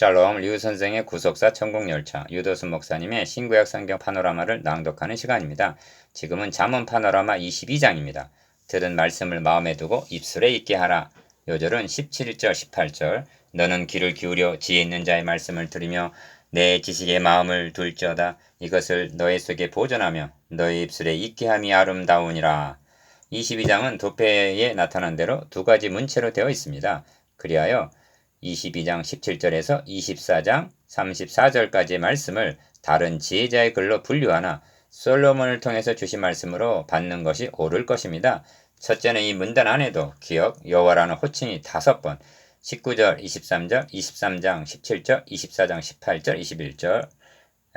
샬롬 류 선생의 구속사 천국열차 유도순 목사님의 신구약 성경 파노라마를 낭독하는 시간입니다. 지금은 잠언 파노라마 22장입니다. 들은 말씀을 마음에 두고 입술에 있게 하라. 요절은 17절 18절 너는 귀를 기울여 지혜 있는 자의 말씀을 들으며 내 지식의 마음을 둘지어다 이것을 너의 속에 보존하며 너의 입술에 있게 함이 아름다우니라. 22장은 도패에 나타난 대로 두 가지 문체로 되어 있습니다. 그리하여 22장 17절에서 24장 34절까지의 말씀을 다른 지혜자의 글로 분류하나 솔로몬을 통해서 주신 말씀으로 받는 것이 옳을 것입니다. 첫째는 이 문단 안에도 기억, 여호와라는 호칭이 다섯 번 19절, 23절, 23장, 17절, 24장, 18절, 21절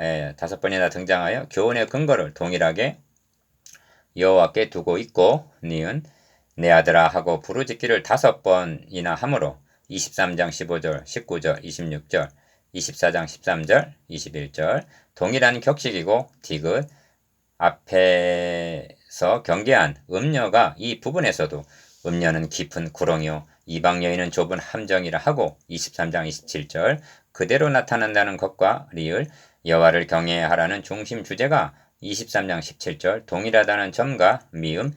에, 다섯 번이나 등장하여 교훈의 근거를 동일하게 여호와께 두고 있고 니은 내 아들아 하고 부르짖기를 다섯 번이나 하므로 23장 15절, 19절, 26절, 24장 13절, 21절. 동일한 격식이고 디귿 앞에서 경계한 음녀가 이 부분에서도 음녀는 깊은 구렁이요 이방 여인은 좁은 함정이라 하고 23장 27절. 그대로 나타난다는 것과 리을 여호와를 경외하라는 중심 주제가 23장 17절. 동일하다는 점과 미음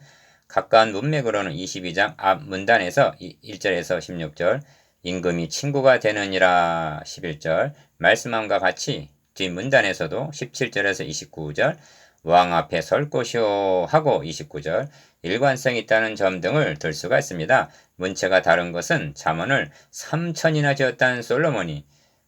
가까운 문맥으로는 22장 앞 문단에서 1절에서 16절 임금이 친구가 되느니라 11절 말씀함과 같이 뒷 문단에서도 17절에서 29절 왕 앞에 설 곳이요 하고 29절 일관성 있다는 점 등을 들 수가 있습니다. 문체가 다른 것은 잠언을 3천이나 지었다는 솔로몬이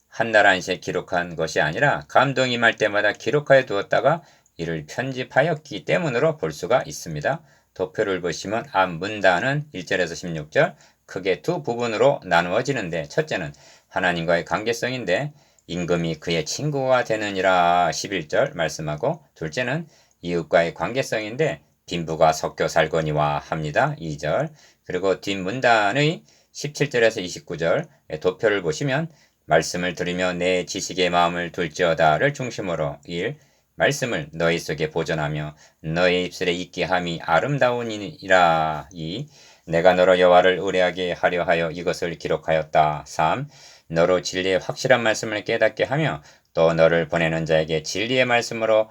한달 안시에 기록한 것이 아니라 감동이 말 때마다 기록하여 두었다가 이를 편집하였기 때문으로 볼 수가 있습니다. 도표를 보시면 앞 문단은 1절에서 16절 크게 두 부분으로 나누어지는데 첫째는 하나님과의 관계성인데 임금이 그의 친구가 되느니라 11절 말씀하고 둘째는 이웃과의 관계성인데 빈부가 섞여 살거니와 합니다. 2절 그리고 뒷문단의 17절에서 29절 도표를 보시면 말씀을 들으며 내 지식의 마음을 둘지어다를 중심으로 1. 말씀을 너희 속에 보존하며 너의 입술에 있게 함이 아름다우니라 2. 내가 너로 여호와를 의뢰하게 하려 하여 이것을 기록하였다. 3. 너로 진리의 확실한 말씀을 깨닫게 하며 또 너를 보내는 자에게 진리의 말씀으로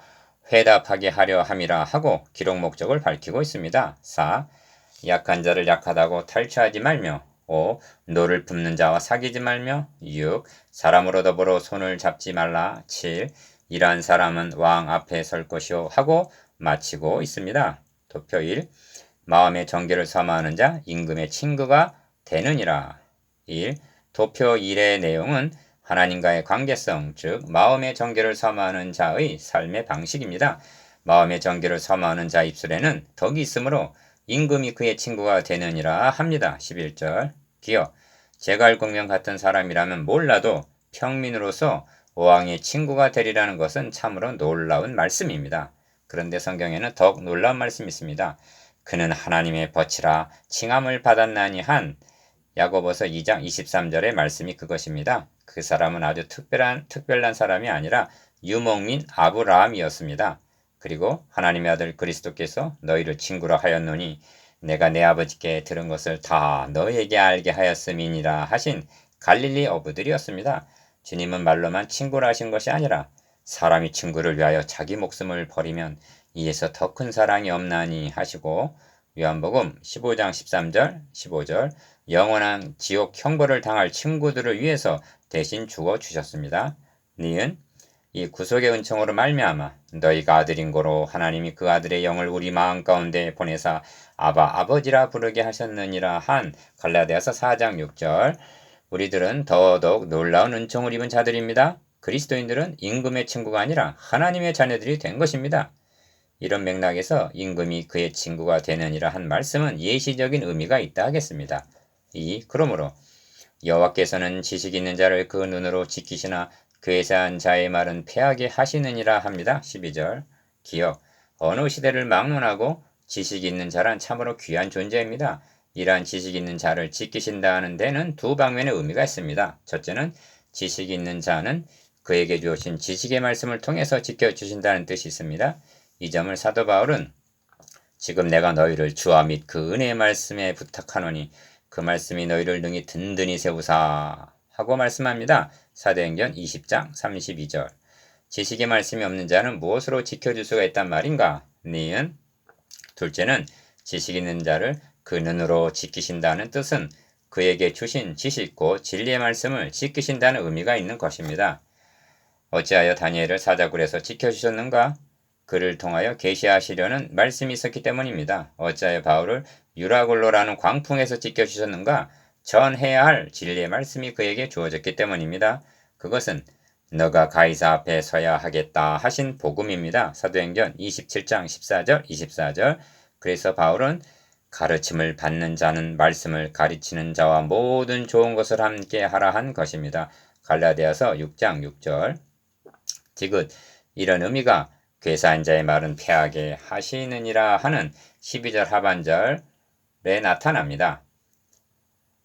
회답하게 하려 함이라 하고 기록 목적을 밝히고 있습니다. 4. 약한 자를 약하다고 탈취하지 말며 5. 노를 품는 자와 사귀지 말며 6. 사람으로 더불어 손을 잡지 말라 7. 이러한 사람은 왕 앞에 설 것이요 하고 마치고 있습니다. 도표 1. 마음의 정결을 삼아하는 자 임금의 친구가 되느니라. 1. 도표 1의 내용은 하나님과의 관계성, 즉 마음의 정결을 삼아하는 자의 삶의 방식입니다. 마음의 정결을 삼아하는 자 입술에는 덕이 있으므로 임금이 그의 친구가 되느니라 합니다. 11절 기어 제갈공명 같은 사람이라면 몰라도 평민으로서 왕의 친구가 되리라는 것은 참으로 놀라운 말씀입니다. 그런데 성경에는 더욱 놀라운 말씀이 있습니다. 그는 하나님의 벗이라 칭함을 받았나니 한 야고보서 2장 23절의 말씀이 그것입니다. 그 사람은 아주 특별한 특별한 사람이 아니라 유목민 아브라함이었습니다. 그리고 하나님의 아들 그리스도께서 너희를 친구로 하였노니 내가 내 아버지께 들은 것을 다 너에게 알게 하였음이니라 하신 갈릴리 어부들이었습니다. 주님은 말로만 친구라 하신 것이 아니라 사람이 친구를 위하여 자기 목숨을 버리면 이에서 더 큰 사랑이 없나니 하시고 요한복음 15장 13절 15절 영원한 지옥 형벌을 당할 친구들을 위해서 대신 죽어 주셨습니다. 니은 이 구속의 은총으로 말미암아 너희가 아들인 고로 하나님이 그 아들의 영을 우리 마음 가운데 보내사 아바 아버지라 부르게 하셨느니라 한 갈라디아서 4장 6절 우리들은 더더욱 놀라운 은총을 입은 자들입니다. 그리스도인들은 임금의 친구가 아니라 하나님의 자녀들이 된 것입니다. 이런 맥락에서 임금이 그의 친구가 되느니라 한 말씀은 예시적인 의미가 있다 하겠습니다. 2. 그러므로 여호와께서는 지식 있는 자를 그 눈으로 지키시나 대한 자의 말은 패하게 하시느니라 합니다. 12절 기억 어느 시대를 막론하고 지식 있는 자란 참으로 귀한 존재입니다. 이러한 지식 있는 자를 지키신다는 데는 두 방면의 의미가 있습니다. 첫째는 지식 있는 자는 그에게 주어진 지식의 말씀을 통해서 지켜주신다는 뜻이 있습니다. 이 점을 사도 바울은 지금 내가 너희를 주와 및 그 은혜의 말씀에 부탁하노니 그 말씀이 너희를 능히 든든히 세우사 하고 말씀합니다. 사도행전 20장 32절. 지식의 말씀이 없는 자는 무엇으로 지켜줄 수가 있단 말인가? 니은 둘째는 지식 있는 자를 그 눈으로 지키신다는 뜻은 그에게 주신 지식고 진리의 말씀을 지키신다는 의미가 있는 것입니다. 어찌하여 다니엘을 사자굴에서 지켜주셨는가? 그를 통하여 계시하시려는 말씀이 있었기 때문입니다. 어찌하여 바울을 유라굴로라는 광풍에서 지켜주셨는가? 전해야 할 진리의 말씀이 그에게 주어졌기 때문입니다. 그것은 너가 가이사 앞에 서야 하겠다 하신 복음입니다. 사도행전 27장 14절 24절 그래서 바울은 가르침을 받는 자는 말씀을 가르치는 자와 모든 좋은 것을 함께 하라 한 것입니다. 갈라디아서 6장 6절 지긋 이런 의미가 괴사한 자의 말은 패하게 하시느니라 하는 12절 하반절에 나타납니다.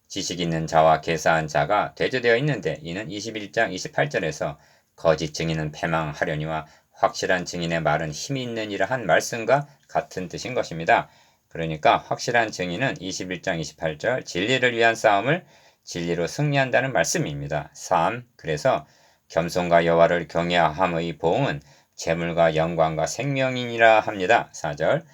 지식 있는 자와 계사한 자가 대조되어 있는데 이는 21장 28절에서 거짓 증인은 패망하려니와 확실한 증인의 말은 힘이 있느니라 한 말씀과 같은 뜻인 것입니다. 그러니까 확실한 증인은 21장 28절 진리를 위한 싸움을 진리로 승리한다는 말씀입니다. 3. 그래서 겸손과 여호와를 경외함의 보응은 재물과 영광과 생명이니라 합니다. 4절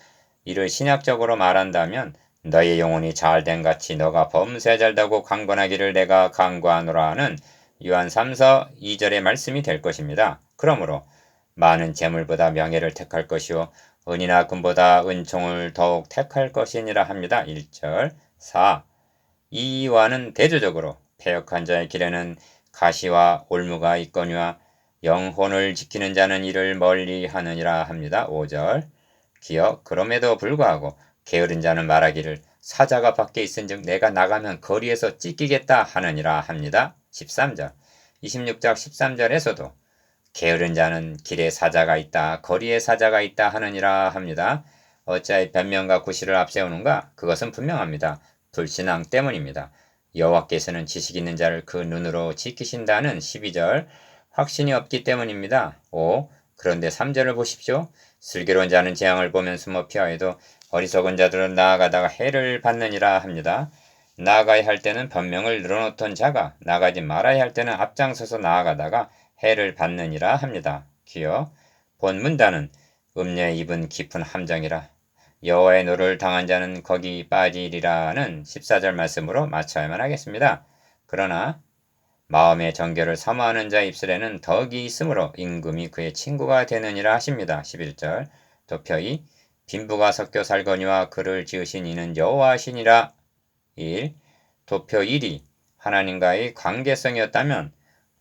이를 신약적으로 말한다면 너의 영혼이 잘된 같이 너가 범세 잘다고 강권하기를 내가 강구하노라 하는 요한 3서 2절의 말씀이 될 것입니다. 그러므로 많은 재물보다 명예를 택할 것이요 은이나 금보다 은총을 더욱 택할 것이니라 합니다. 1절 4. 이와는 대조적으로 폐역한 자의 길에는 가시와 올무가 있거니와 영혼을 지키는 자는 이를 멀리 하느니라 합니다. 5절 기억 그럼에도 불구하고 게으른 자는 말하기를 사자가 밖에 있은즉 내가 나가면 거리에서 찢기겠다 하느니라 합니다. 13절 26장 13절에서도 게으른 자는 길에 사자가 있다 거리에 사자가 있다 하느니라 합니다. 어찌하여 변명과 구실을 앞세우는가? 그것은 분명합니다. 불신앙 때문입니다. 여호와께서는 지식 있는 자를 그 눈으로 지키신다는 12절 확신이 없기 때문입니다. 5. 그런데 3절을 보십시오. 슬기로운 자는 재앙을 보면 숨어 피하여도 어리석은 자들은 나아가다가 해를 받느니라 합니다. 나아가야 할 때는 변명을 늘어놓던 자가 나가지 말아야 할 때는 앞장서서 나아가다가 해를 받느니라 합니다. 기어 본 문단은 음녀의 입은 깊은 함정이라 여호와의 노를 당한 자는 거기 빠지리라는 14절 말씀으로 맞춰야만 하겠습니다. 그러나 마음의 정결을 사모하는 자 입술에는 덕이 있으므로 임금이 그의 친구가 되느니라 하십니다. 11절 도표이 빈부가 섞여 살거니와 그를 지으신 이는 여호와시니라 1. 도표 1이 하나님과의 관계성이었다면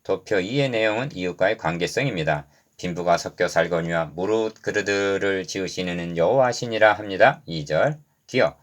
도표 2의 내용은 이웃과의 관계성입니다. 빈부가 섞여 살거니와 무릇 그르들을 지으시는 여호와시니라 합니다. 2절 기억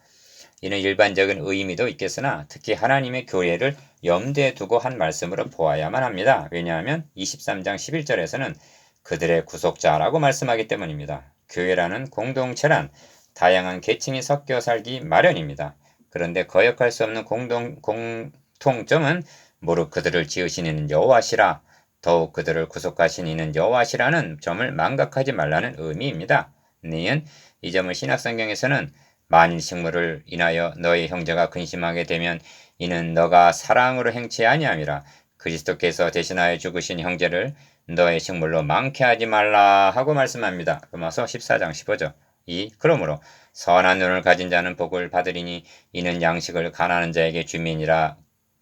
이는 일반적인 의미도 있겠으나 특히 하나님의 교례를 염두에 두고 한 말씀으로 보아야만 합니다. 왜냐하면 23장 11절에서는 그들의 구속자라고 말씀하기 때문입니다. 교회라는 공동체란 다양한 계층이 섞여 살기 마련입니다. 그런데 거역할 수 없는 공동, 공통점은 무릇 그들을 지으시는 여호와시라 더욱 그들을 구속하신 이는 여호와시라는 점을 망각하지 말라는 의미입니다. 니은 이 점을 신약성경에서는 만일 식물을 인하여 너의 형제가 근심하게 되면 이는 너가 사랑으로 행치 아니함이라 그리스도께서 대신하여 죽으신 형제를 너의 식물로 많게 하지 말라 하고 말씀합니다. 로마서 14장 15절. 2. 그러므로 선한 눈을 가진 자는 복을 받으리니 이는 양식을 가난한 자에게 주민이라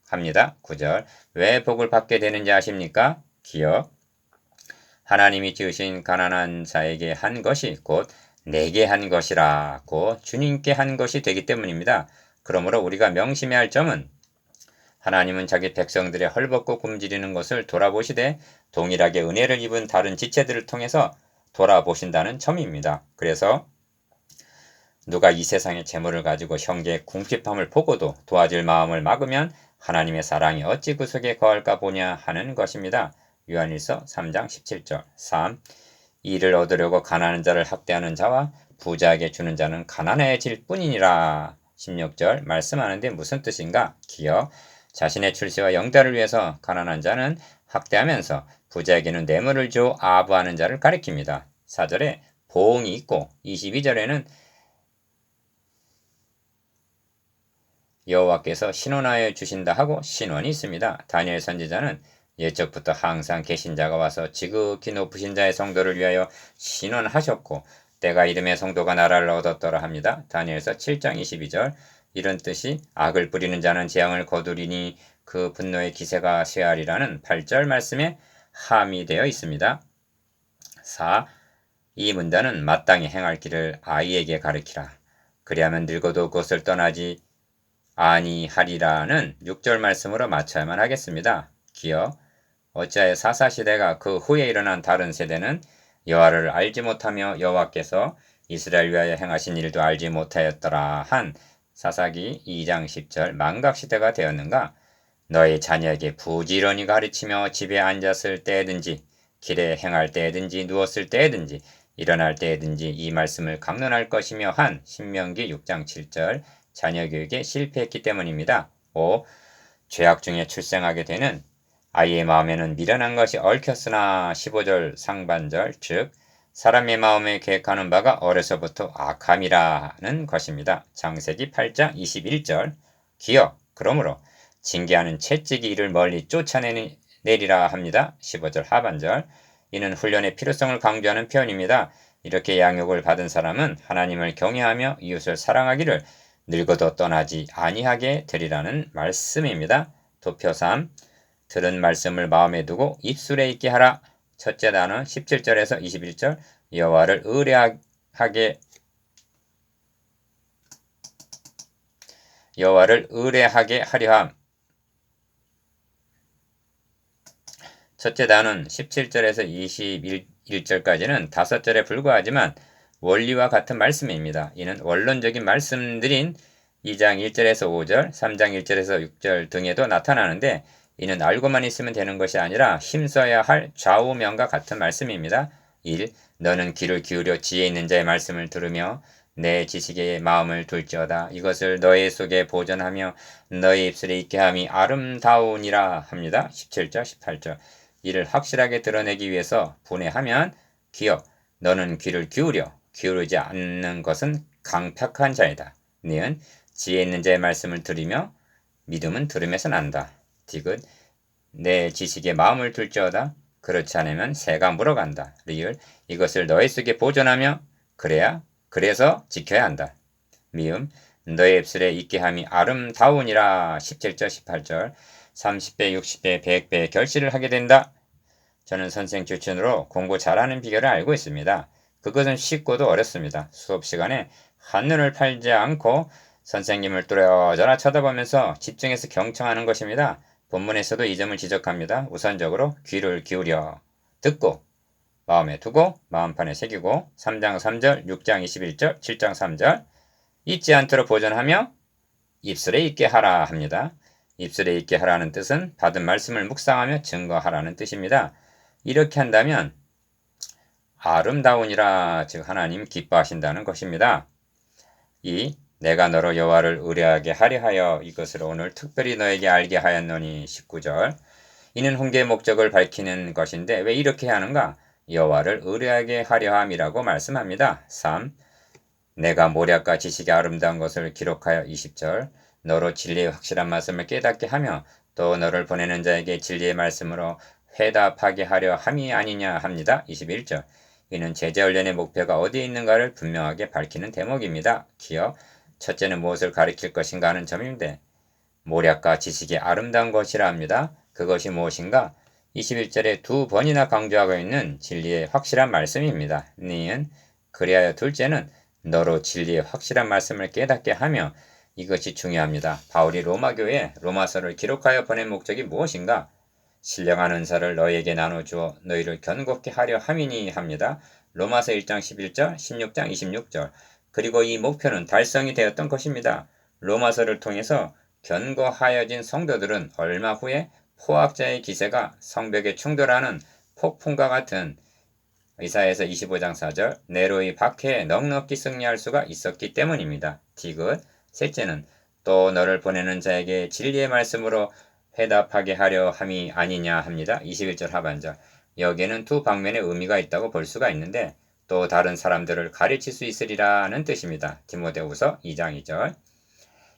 합니다. 9절. 왜 복을 받게 되는지 아십니까? 기억. 하나님이 지으신 가난한 자에게 한 것이 곧 내게 한 것이라고 주님께 한 것이 되기 때문입니다. 그러므로 우리가 명심해야 할 점은 하나님은 자기 백성들의 헐벗고 굶주리는 것을 돌아보시되 동일하게 은혜를 입은 다른 지체들을 통해서 돌아보신다는 점입니다. 그래서 누가 이 세상의 재물을 가지고 형제의 궁핍함을 보고도 도와줄 마음을 막으면 하나님의 사랑이 어찌 그 속에 거할까 보냐 하는 것입니다. 요한일서 3장 17절 3. 이를 얻으려고 가난한 자를 학대하는 자와 부자에게 주는 자는 가난해질 뿐이니라. 16절 말씀하는데 무슨 뜻인가? 기억. 자신의 출세와 영달을 위해서 가난한 자는 학대하면서 부자에게는 뇌물을 줘 아부하는 자를 가리킵니다. 4절에 보응이 있고 22절에는 여호와께서 신원하여 주신다 하고 신원이 있습니다. 다니엘 선지자는 예적부터 항상 계신 자가 와서 지극히 높으신 자의 성도를 위하여 신원하셨고 때가 이름의 성도가 나라를 얻었더라 합니다. 다니엘서 7장 22절 이런 뜻이 악을 뿌리는 자는 재앙을 거두리니 그 분노의 기세가 쇠하리라는 8절 말씀에 함의되어 있습니다. 4. 이 문단은 마땅히 행할 길을 아이에게 가르치라. 그리하면 늙어도 그것을 떠나지 아니하리라는 6절 말씀으로 맞춰야만 하겠습니다. 기어 어찌하여 사사시대가 그 후에 일어난 다른 세대는 여호와를 알지 못하며 여호와께서 이스라엘 위하여 행하신 일도 알지 못하였더라 한 사사기 2장 10절 망각시대가 되었는가 너희 자녀에게 부지런히 가르치며 집에 앉았을 때든지 길에 행할 때든지 누웠을 때든지 일어날 때든지 이 말씀을 강론할 것이며 한 신명기 6장 7절 자녀 교육에 실패했기 때문입니다. 5. 죄악 중에 출생하게 되는 아이의 마음에는 미련한 것이 얽혔으나 15절 상반절 즉 사람의 마음에 계획하는 바가 어려서부터 악함이라는 것입니다. 장세기 8장 21절 기억 그러므로 징계하는 채찍이 이를 멀리 쫓아내리라 합니다. 15절 하반절 이는 훈련의 필요성을 강조하는 표현입니다. 이렇게 양육을 받은 사람은 하나님을 경외하며 이웃을 사랑하기를 늙어도 떠나지 아니하게 되리라는 말씀입니다. 도표 3 들은 말씀을 마음에 두고 입술에 있게 하라. 첫째 단어 17절에서 21절 여호와를 의뢰하게 여호와를 의뢰하게 하려함. 첫째 단은 17절에서 21절까지는 다섯 절에 불과하지만 원리와 같은 말씀입니다. 이는 원론적인 말씀들인 2장 1절에서 5절, 3장 1절에서 6절 등에도 나타나는데 이는 알고만 있으면 되는 것이 아니라 힘써야 할 좌우명과 같은 말씀입니다. 1. 너는 귀를 기울여 지혜 있는 자의 말씀을 들으며 내 지식에 마음을 둘지어다. 이것을 너의 속에 보존하며 너의 입술에 있게 함이 아름다우니라 합니다. 17절, 18절. 이를 확실하게 드러내기 위해서 분해하면 기억, 너는 귀를 기울여 기울이지 않는 것은 강팍한 자이다. 니은 지혜 있는 자의 말씀을 들으며 믿음은 들음에서 난다. 디귿 내 지식에 마음을 둘지어다. 그렇지 않으면 새가 물어간다. 리을 이것을 너의 속에 보존하며 그래야 그래서 지켜야 한다. 미음 너의 입술에 있게 함이 아름다우니라 17절 18절 30배 60배 100배 결실을 하게 된다. 저는 선생 추천으로 공부 잘하는 비결을 알고 있습니다. 그것은 쉽고도 어렵습니다. 수업 시간에 한눈을 팔지 않고 선생님을 뚜렷하나 쳐다보면서 집중해서 경청하는 것입니다. 본문에서도 이 점을 지적합니다. 우선적으로 귀를 기울여 듣고 마음에 두고 마음판에 새기고 3장 3절, 6장 21절, 7장 3절 잊지 않도록 보존하며 입술에 있게 하라 합니다. 입술에 있게 하라는 뜻은 받은 말씀을 묵상하며 증거하라는 뜻입니다. 이렇게 한다면 아름다우니라 즉 하나님 기뻐하신다는 것입니다. 이 내가 너로 여호와를 의뢰하게 하려 하여 이것을 오늘 특별히 너에게 알게 하였노니 19절 이는 훈계의 목적을 밝히는 것인데 왜 이렇게 하는가? 여호와를 의뢰하게 하려 함이라고 말씀합니다. 3. 내가 모략과 지식이 아름다운 것을 기록하여 20절 너로 진리의 확실한 말씀을 깨닫게 하며 또 너를 보내는 자에게 진리의 말씀으로 회답하게 하려 함이 아니냐 합니다. 21절 이는 제자훈련의 목표가 어디에 있는가를 분명하게 밝히는 대목입니다. 기억 첫째는 무엇을 가리킬 것인가 하는 점인데 모략과 지식이 아름다운 것이라 합니다. 그것이 무엇인가? 21절에 두 번이나 강조하고 있는 진리의 확실한 말씀입니다. 니은 그리하여 둘째는 너로 진리의 확실한 말씀을 깨닫게 하며 이것이 중요합니다. 바울이 로마교에 로마서를 기록하여 보낸 목적이 무엇인가? 신령한 은사를 너희에게 나눠주어 너희를 견고케 하려 함이니 합니다. 로마서 1장 11절, 16장 26절 그리고 이 목표는 달성이 되었던 것입니다. 로마서를 통해서 견고하여진 성도들은 얼마 후에 포악자의 기세가 성벽에 충돌하는 폭풍과 같은 의사에서 25장 4절 네로의 박해에 넉넉히 승리할 수가 있었기 때문입니다. 디귿 셋째는 또 너를 보내는 자에게 진리의 말씀으로 회답하게 하려 함이 아니냐 합니다. 21절 하반절 여기에는 두 방면의 의미가 있다고 볼 수가 있는데 또 다른 사람들을 가르칠 수 있으리라는 뜻입니다. 디모데후서 2장 2절.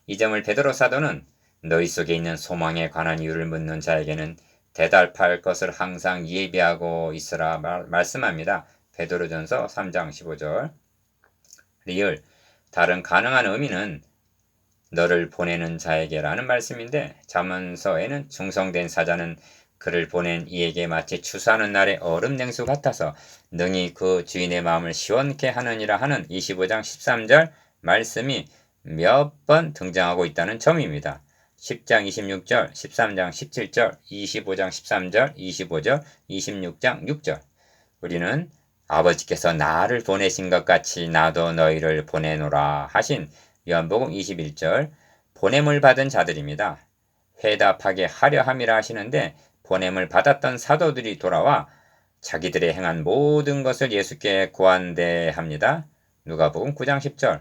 이 점을 베드로 사도는 너희 속에 있는 소망에 관한 이유를 묻는 자에게는 대답할 것을 항상 예비하고 있으라 말, 말씀합니다. 베드로전서 3장 15절 리을 다른 가능한 의미는 너를 보내는 자에게라는 말씀인데 자문서에는 중성된 사자는 그를 보낸 이에게 마치 추수하는 날의 얼음 냉수 같아서 능히 그 주인의 마음을 시원케 하느니라 하는 25장 13절 말씀이 몇 번 등장하고 있다는 점입니다. 10장 26절, 13장 17절, 25장 13절, 25절, 26장 6절. 우리는 아버지께서 나를 보내신 것 같이 나도 너희를 보내노라 하신 요한복음 21절 보냄을 받은 자들입니다. 회답하게 하려 함이라 하시는데 보냄을 받았던 사도들이 돌아와 자기들의 행한 모든 것을 예수께 고한대합니다. 누가복음 9장 10절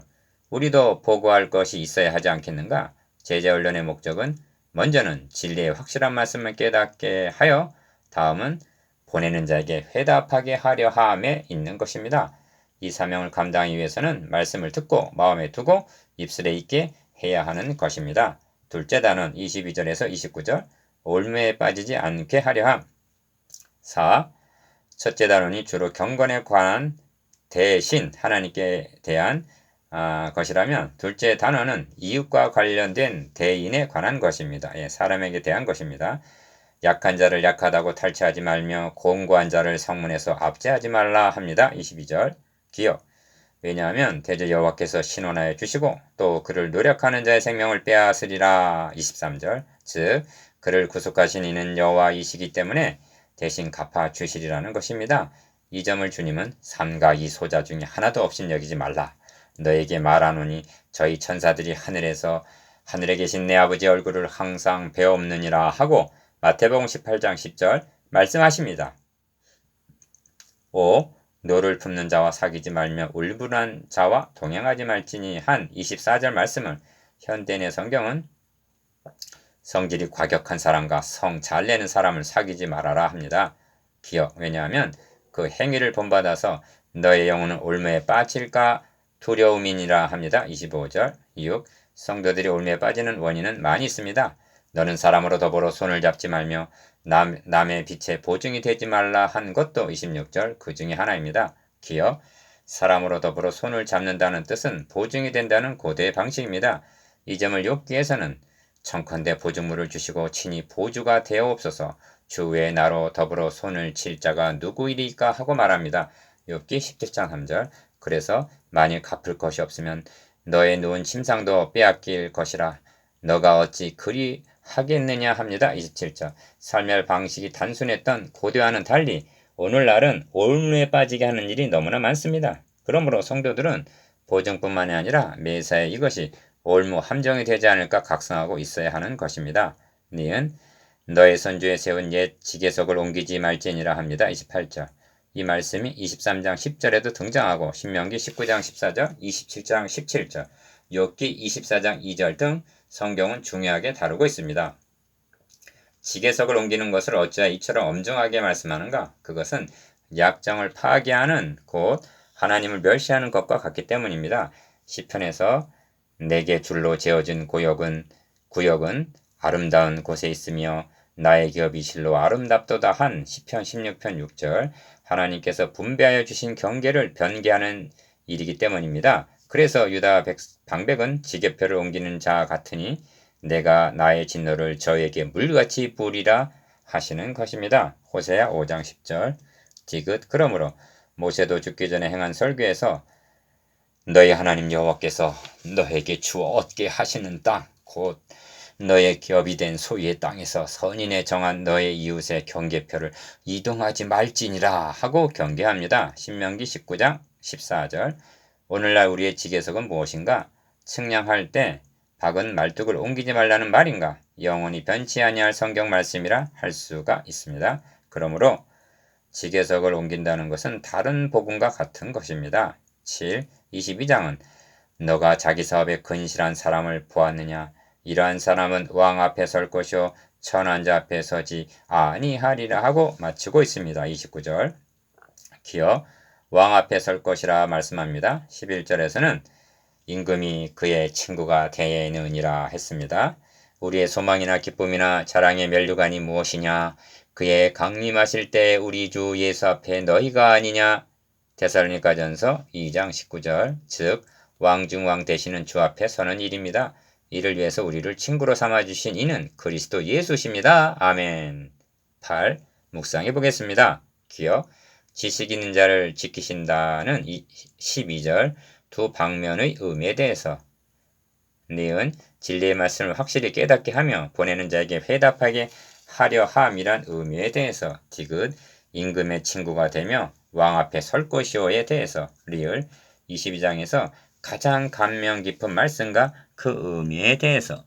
우리도 보고할 것이 있어야 하지 않겠는가? 제자 훈련의 목적은 먼저는 진리의 확실한 말씀을 깨닫게 하여 다음은 보내는 자에게 회답하게 하려 함에 있는 것입니다. 이 사명을 감당하기 위해서는 말씀을 듣고 마음에 두고 입술에 있게 해야 하는 것입니다. 둘째 단원 22절에서 29절 올무에 빠지지 않게 하려 함. 4. 첫째 단원이 주로 경건에 관한 대신 하나님께 대한 아, 것이라면 둘째 단어는 이웃과 관련된 대인에 관한 것입니다. 예, 사람에게 대한 것입니다. 약한 자를 약하다고 탈취하지 말며 공고한 자를 성문에서 압제하지 말라 합니다. 22절 기억 왜냐하면 대저 여호와께서 신원하여 주시고 또 그를 노력하는 자의 생명을 빼앗으리라 23절 즉 그를 구속하신 이는 여호와이시기 때문에 대신 갚아 주시리라는 것입니다. 이 점을 주님은 삼가 이 소자 중에 하나도 없인 여기지 말라. 너에게 말하노니 저희 천사들이 하늘에서 하늘에 계신 내 아버지 얼굴을 항상 배옵느니라 하고 마태복음 18장 10절 말씀하십니다. 5. 노를 품는 자와 사귀지 말며 울분한 자와 동행하지 말지니 한 24절 말씀을 현대의 성경은 성질이 과격한 사람과 성 잘 내는 사람을 사귀지 말아라 합니다. 기억 왜냐하면 그 행위를 본받아서 너의 영혼은 올무에 빠질까 두려움이니라 합니다. 25절 6 성도들이 올무에 빠지는 원인은 많이 있습니다. 너는 사람으로 더불어 손을 잡지 말며 남, 남의 빛에 보증이 되지 말라 한 것도 26절 그 중에 하나입니다. 기어 사람으로 더불어 손을 잡는다는 뜻은 보증이 된다는 고대 방식입니다. 이 점을 욥기에서는 청컨대 보증물을 주시고 친히 보주가 되어옵소서 주 외에 나로 더불어 손을 칠 자가 누구이리까 하고 말합니다. 욥기 17장 3절 그래서 만일 갚을 것이 없으면 너의 누운 침상도 빼앗길 것이라 너가 어찌 그리 하겠느냐 합니다. 27절. 삶의 방식이 단순했던 고대와는 달리 오늘날은 올무에 빠지게 하는 일이 너무나 많습니다. 그러므로 성도들은 보증뿐만이 아니라 매사에 이것이 올무 함정이 되지 않을까 각성하고 있어야 하는 것입니다. 니은 너의 선주에 세운 옛 지게석을 옮기지 말지니라 합니다. 28절. 이 말씀이 23장 10절에도 등장하고 신명기 19장 14절, 27장 17절, 욥기 24장 2절 등 성경은 중요하게 다루고 있습니다. 지게석을 옮기는 것을 어찌하여 이처럼 엄정하게 말씀하는가? 그것은 약정을 파괴하는 곧 하나님을 멸시하는 것과 같기 때문입니다. 시편에서 내게 줄로 재어진 구역은 구역은 아름다운 곳에 있으며 나의 기업이 실로 아름답도다 한 시편 16편 6절 하나님께서 분배하여 주신 경계를 변개하는 일이기 때문입니다. 그래서 유다 방백은 지게표를 옮기는 자 같으니 내가 나의 진노를 저에게 물같이 부리라 하시는 것입니다. 호세야 5장 10절 디귿 그러므로 모세도 죽기 전에 행한 설교에서 너희 하나님 여호와께서 너에게 주어 얻게 하시는 땅 곧 너의 기업이 된 소유의 땅에서 선인에 정한 너의 이웃의 경계표를 이동하지 말지니라 하고 경계합니다. 신명기 19장 14절 오늘날 우리의 지게석은 무엇인가? 측량할 때 박은 말뚝을 옮기지 말라는 말인가? 영원히 변치 아니할 성경 말씀이라 할 수가 있습니다. 그러므로 지게석을 옮긴다는 것은 다른 복음과 같은 것입니다. 7. 22장은 너가 자기 사업에 근실한 사람을 보았느냐? 이러한 사람은 왕 앞에 설 것이요 천한자 앞에 서지 아니하리라 하고 마치고 있습니다. 29절 기어 왕 앞에 설 것이라 말씀합니다. 11절에서는 임금이 그의 친구가 되느니라 했습니다. 우리의 소망이나 기쁨이나 자랑의 멸류관이 무엇이냐? 그의 강림하실 때 우리 주 예수 앞에 너희가 아니냐? 데살로니가전서 2장 19절 즉 왕중왕 되시는 주 앞에 서는 일입니다. 이를 위해서 우리를 친구로 삼아 주신 이는 그리스도 예수십니다. 아멘. 8. 묵상해 보겠습니다. 기억 지식 있는 자를 지키신다는 12절 두 방면의 의미에 대해서. 니은 진리의 말씀을 확실히 깨닫게 하며 보내는 자에게 회답하게 하려 함이란 의미에 대해서 디귿 임금의 친구가 되며 왕 앞에 설 것이오에 대해서 리을 22장에서 가장 감명 깊은 말씀과 그 의미에 대해서